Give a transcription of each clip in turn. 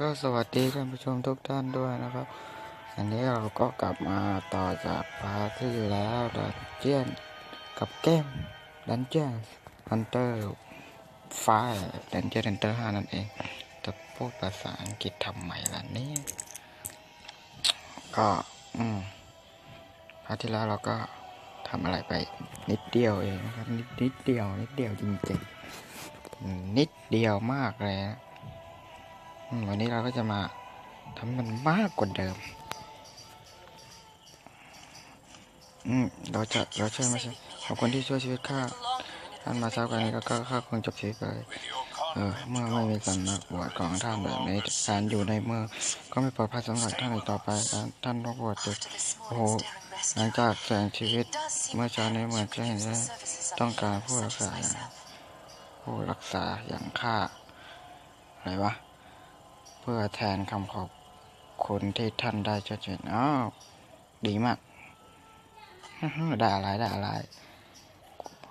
ก็สวัสดีท่านผู้ชมทุกท่านด้วยนะครับ อันนี้เราก็กลับมาต่อจากพาร์ทที่แล้วดันเจียนกับเกมดันเจียนฮันเตอร์ไฟดันเจียนฮันเตอร์ห้านั่นเองจะพูดภาษาอังกฤษทำไมล่ะนี่ก็อืมพาร์ทที่แล้วเราก็ทำอะไรไปนิดเดียวเองนะครับนิดนิดเดียวนิดเดียวจริงๆนิดเดียวมากเลยนะ วันนี้เราก็จะมาทำมันมากกว่าเดิม อืม เราจะ เราช่วยไม่ใช่ขอบคนที่ช่วยชีวิตข้า ท่านมาเช้ากันนี้ก็ข้าคงจบชีวิตไปเออเมื่อไม่มีสันนักบวชของท่านแบบนี้การอยู่ในเมืองก็ไม่ปลอดภัยสำหรับท่านอีกต่อไปการท่านต้องบวชจบโอ้โหหลังจากแสงชีวิตเมื่อเช้านี้เหมือนจะเห็นว่าต้องการผู้รักษาผู้รักษาอย่างข้าอะไรวะ เพื่อแทนคำขอบคุณที่ท่านได้ชดเจนอ้าวดีมากได้อะไรได้อะไร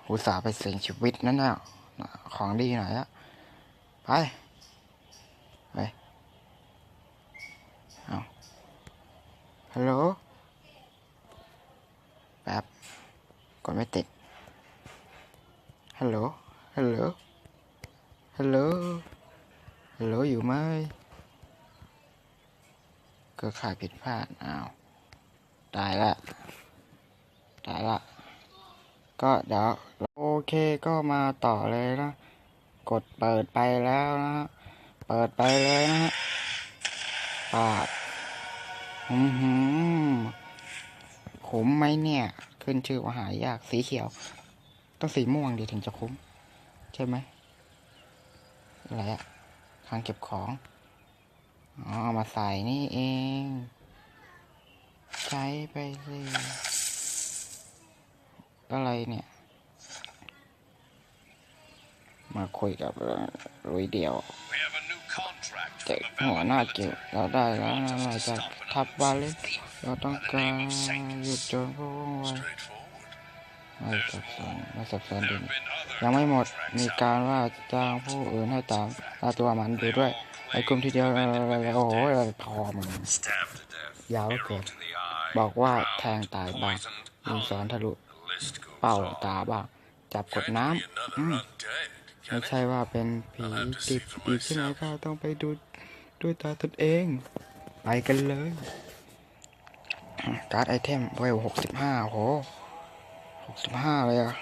อุตส่าห์ไปเสี่ยงชีวิตนั่นน่ะของดีหน่อยอะไปไปเอาฮัลโหลแป๊บกดไม่ติดฮัลโหลฮัลโหลฮัลโหลฮัลโหลอยู่ไหม ก็ข่ายผิดพลาด อ้าว ตายละ ตายละ ก็เดี๋ยวโอเคก็มาต่อเลยนะ กดเปิดไปแล้วนะ เปิดไปเลยนะฮะปาด อือหือคุ้มไหมเนี่ย ขึ้นชื่อว่าหายาก สีเขียว ต้องสีม่วงดีถึงจะคุ้ม ใช่ไหมอะไรอะทางเก็บของ อ๋อเอามาใส่นี่เอง ใช้ไปสิอะไรเนี่ย มาคุยกับลุยเดียว We have a new contract เด็กหัวหน้าเกี่ยวเราได้แล้วนะหลังจากทับบาลนเราต้องการหยุดโจรพวกว่องไว Straightforward. ไม่สับสนไม่สับสนดิยังไม่หมดมีการว่าจ้างผู้อื่นให้ตามล่าตัวมันดูด้วย ไอ้กลุ่มที่เดียวโอ้โหคอมัน Stabbed to death. ยาวเหลือเกิน arrow to the eye, บอกว่า drowned, แทงตายบ้าง poisoned, ยิงสอนทะลุ the list goes เป่า on. ตาบ้างจับกด Can't น้ำ be another อืม undead, ไม่ can it? ใช่ว่าเป็นผีติดอีกใช่ไหมข้าต้องไปดูด้วยตาตนเอง ไปกันเลยการ์ดไอเทมเวลหกสิบห้าโหหกสิบห้าเลยอะ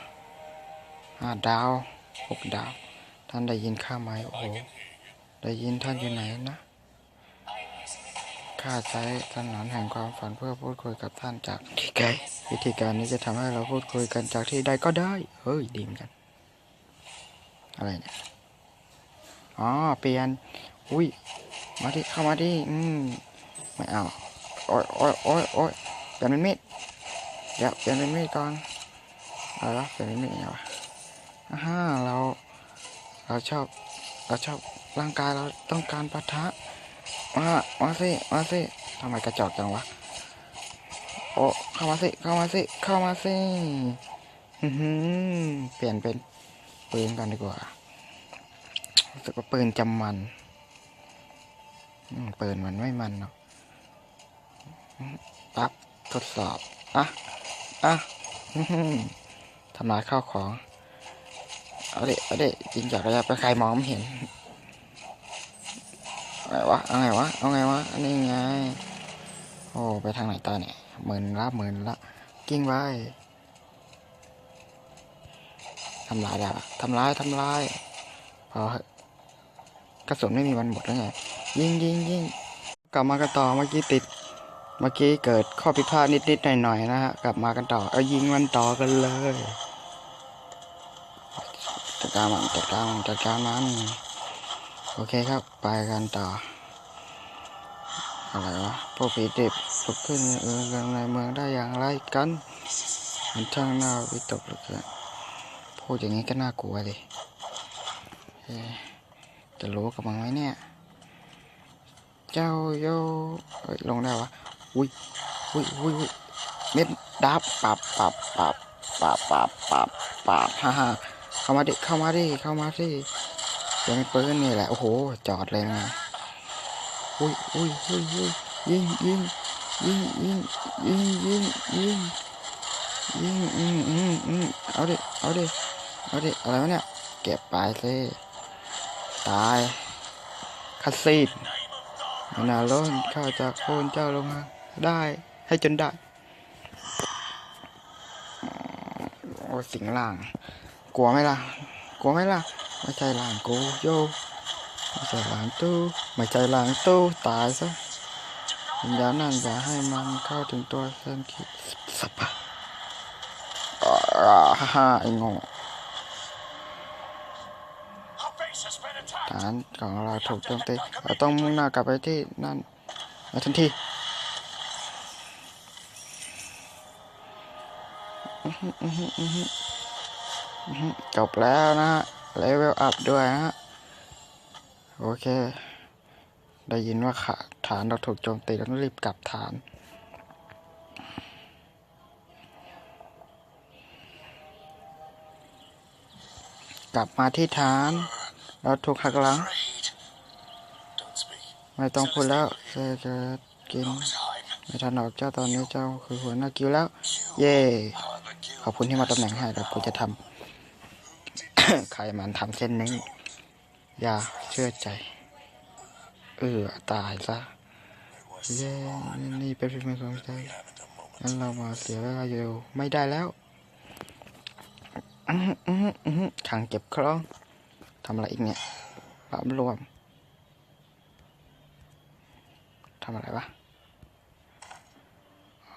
ห้าดาวหกดาว ท่านได้ยินข้าไหมโอ้โห ได้ยินท่านอยู่ไหนนะ ข้าใช้ถนนแห่งความฝันเพื่อพูดคุยกับท่านจากที่ไกลวิธีการนี้จะทำให้เราพูดคุยกันจากที่ใดก็ได้ เฮ้ยดีมกัน อะไรเนี่ย อ๋อ เปลี่ยน อุ้ย มาดิ เข้ามาดิ อืม ไม่เอา โอ้ยโอ้ยโอ้ยโอ้ยเปลี่ยนเป็นมีดเดี๋ยวเปลี่ยนเป็นมีดก่อนเอาละเปลี่ยนเป็นมีดไงวะอ่าเรา เราชอบ เราชอบ ร่างกายเราต้องการปะทะมามาสิมาสิทำไมกระจอกจังวะโอ้เข้ามาสิเข้ามาสิเข้ามาสิอือหือเปลี่ยนเป็นปืนกันดีกว่ารู้สึกว่าปืนจำมันปืนมันไม่มันเนาะปั๊บทดสอบอะอะอือหือทำลายข้าวของเอาเดิเอาเดิยิงจากระยะไปใครมองไม่เห็น ไงวะเอาไงวะเอาไงวะอันนี้ไง โอ้ไปทางไหนต่อเนี่ยหมื่นละหมื่นละกิ้งไว้ทำลายได้ปะทำลายทำลายพอกระสุนไม่มีวันหมดแล้วไงยิงยิงยิงกลับมากันต่อเมื่อกี้ติด เมื่อกี้เกิดข้อผิดพลาดนิดๆหน่อยๆนะฮะกลับมากันต่อเอายิงมันต่อกันเลยจัดการมันจัดการมันจัดการมัน โอเคครับ ไปกันต่อ อะไรวะพวกผีดิบลุกขึ้นเออกันในเมืองได้อย่างไรกัน มันช่างน่าวิตกเหลือเกินพูดอย่างนี้ก็น่ากลัวดิเอ๊ะจะรู้กับมันไหมเนี่ย เจ้าโยเอ้ยลงได้วะ อุ้ยอุ้ยอุ้ยอุ้ยเม็ดดับปับปับปับปับปับปับปับฮ่าฮ่าเข้ามาดิ เข้ามาดิ เข้ามาดิ ยังปืนนี่แหละ โอ้โห จอดเลยนะอุ้ยอุ้ยอุ้ยอุ้ยยิงยิงยิงยิงยิงยิงยิงยิงอืมอืมอืมเอาดิ เอาดิ เอาดิ อะไรวะเนี่ย เก็บไปสิตายคัสซีดมนาล้นข้าจากโค่นเจ้าลงมาได้ให้จนได้ โอ้สิงล่างกลัวไหมล่ะ กลัวไหมล่ะ ไม่ใช่ล่างกูโยไม่ใช่หลังตู้ไม่ใช่หลังตู้ตายซะวิญญาณนั่นอย่าให้มันเข้าถึงตัวเส้นคิดสับปะฮ่าฮ่าไอ้โง่ Our base has been attacked. ฐานของเราถูกโจมตีเราต้องมุ่งหน้ากลับไปที่นั่นในทันทีหืออื้อหืออื้อหืออื้อหือจบแล้วนะฮะ เลเวลอัพด้วยนะฮะ โอเค ได้ยินว่าขาฐานเราถูกโจมตีเราต้องรีบกลับฐานกลับมาที่ฐาน เราถูกหักหลัง ไม่ต้องพูดแล้วเจะจะกินไม่ทันหรอกเจ้าตอนนี้เจ้าคือหัวหน้ากิวแล้ว เย่ขอบคุณที่มาตำแหน่งให้แต่กูจะทำ ใครมันทำเส้นนี้ อย่าเชื่อใจ เออตายซะเย้นี่เป็นฝีมือของใจงั้นเรามาเสียเวลาอยู่ไม่ได้แล้วอื้อหืออื้อหืออื้อหือขังเก็บคล้องทำอะไรอีกเนี่ยรวบรวมทำอะไรวะ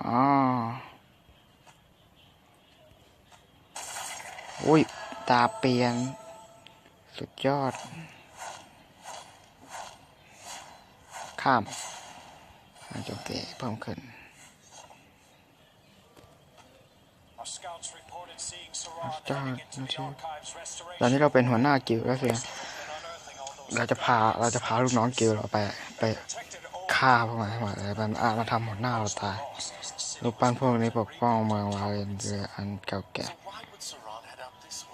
อ๋อโอ้ย ตาเปลี่ยน สุดยอด ข้ามการโจมตีเพิ่มขึ้น Our scouts reported seeing Saran Start, heading into the okay. archives ตอน restoration นี้เราเป็นหัวหน้ากิลด์แล้วเสีย and unearthing all those เราจะพาเราจะพาลูกน้องกิลด์เราไปไป protected old ฆ่าพวกมันให้หมดเลยมันอามาทำหัวหน้าเราตาย bosses. รูปปั้นพวกนี้ปกป้องเมืองวาเลนเซียอันเก่าแก่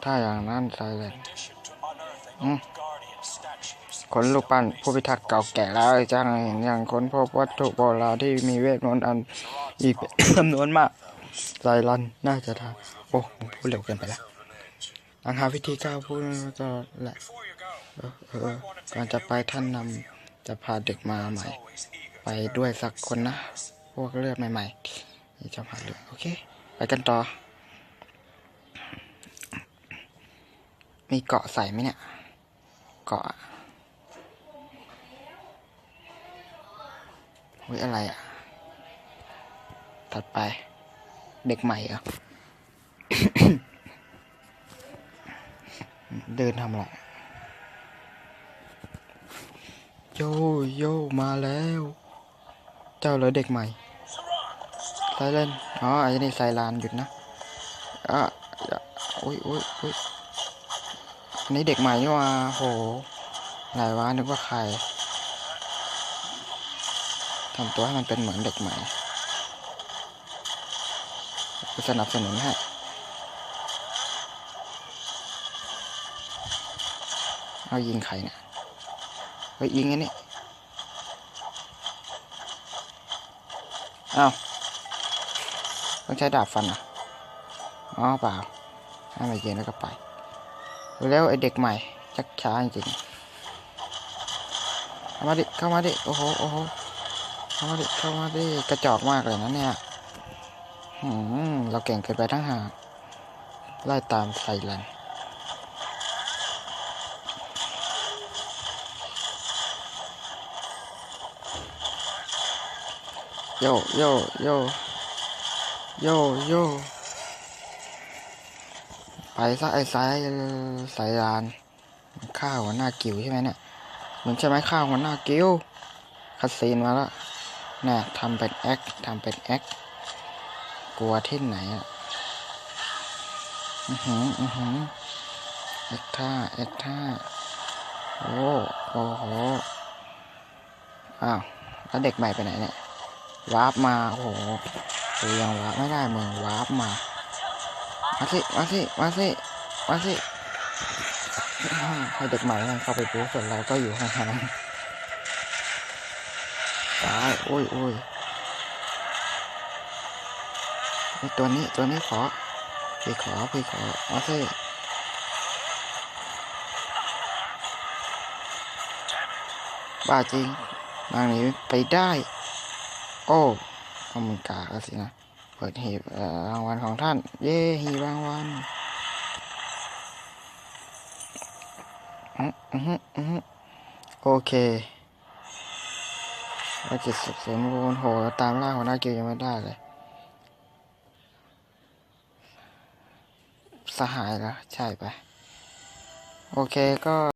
ถ้าอย่างนั้นไซเลน In addition to unearthing Mm. old guardian statues, คนรูปปั้นผู้พิทักษ์เก่าแก่แล้วจ้างเห็นอย่างค้นพบวัตถุโบราณที่มีเวทมนต์อันอีกจำนวนมากไซรันน่าจะทำโอ้ผมพูดเร็วเกินไปแล้วอังหาวิธีก้าวพูดมาตลอดแหละ before you go, เออเออก่อนจะไปท่านนำจะพาเด็กมาใหม่ always eager. ไปด้วยสักคนนะ พวกเลือดใหม่ๆนี่จะพาเลือดโอเค ไปกันต่อ มีเกาะใส่ไหมเนี่ย เกาะอะเฮ้ยอะไรอะ ถัดไป เด็กใหม่เหรอ เดินทำอะไร โยโยมาแล้ว เจ้าเหรอเด็กใหม่ไซเลนอ๋อไอ้นี่ไซรานหยุดนะอะอุ้ยอุ้ยอุ้ย นนี้เด็กใหม่นี่ว่าโหไหนวะนึกว่าใครทำตัวให้มันเป็นเหมือนเด็กใหม่สนับสนุนให้เอายิงใครเนี่ยเฮ้ยยิงอันนี้เอาต้องใช้ดาบฟันอะอ๋อเปล่า ให้มาเย็นแล้วก็ไป แล้วไอเด็กใหม่ชักช้าจริงเข้ามาดิเข้ามาดิโอ้โหโอ้โหเข้ามาดิเข้ามาดิกระจอกมากเลยนะเนี่ยหืมเราเก่งเกินไปทั้งหากไล่ตามไซรันโยโยโยโยโย ไปซะไอ้สายสายรานข้าวหัวหน้ากิวใช่ไหมเนี่ยเหมือนใช่ไหมข้าวหัวหน้ากิวคัสซีนมาแล้วน่ะทำเป็นแอคทำเป็นแอคกลัวที่ไหนอะอือหืออือหือแอคท่าแอคท่าโอ้โอ้โหอ้าวแล้วเด็กใหม่ไปไหนเนี่ยวาร์ปมา โอ้โหยังวาร์ปไม่ได้มึงวาร์ปมา มาสิ มาสิ มาสิ มาสิ ให้เด็กใหม่มันเข้าไปปูส่วนเราก็อยู่ห่างๆตายโอ้ยโอ้ยตัวนี้ ตัวนี้ขอพี่ขอพี่ขอมาสิบ้าจริงนางนีไปได้ โอ้เอามึงกากแล้วสินะ ปิดหีบรางวัลของท่าน เย้หีบรางวัลอื้ออื้อหืออื้อหือโอเคภารกิจสืบสวนโวนโหแล้วตามล่าหัวหน้าเกียวยังไม่ได้เลย สหายแล้วใช่ไปโอเคก็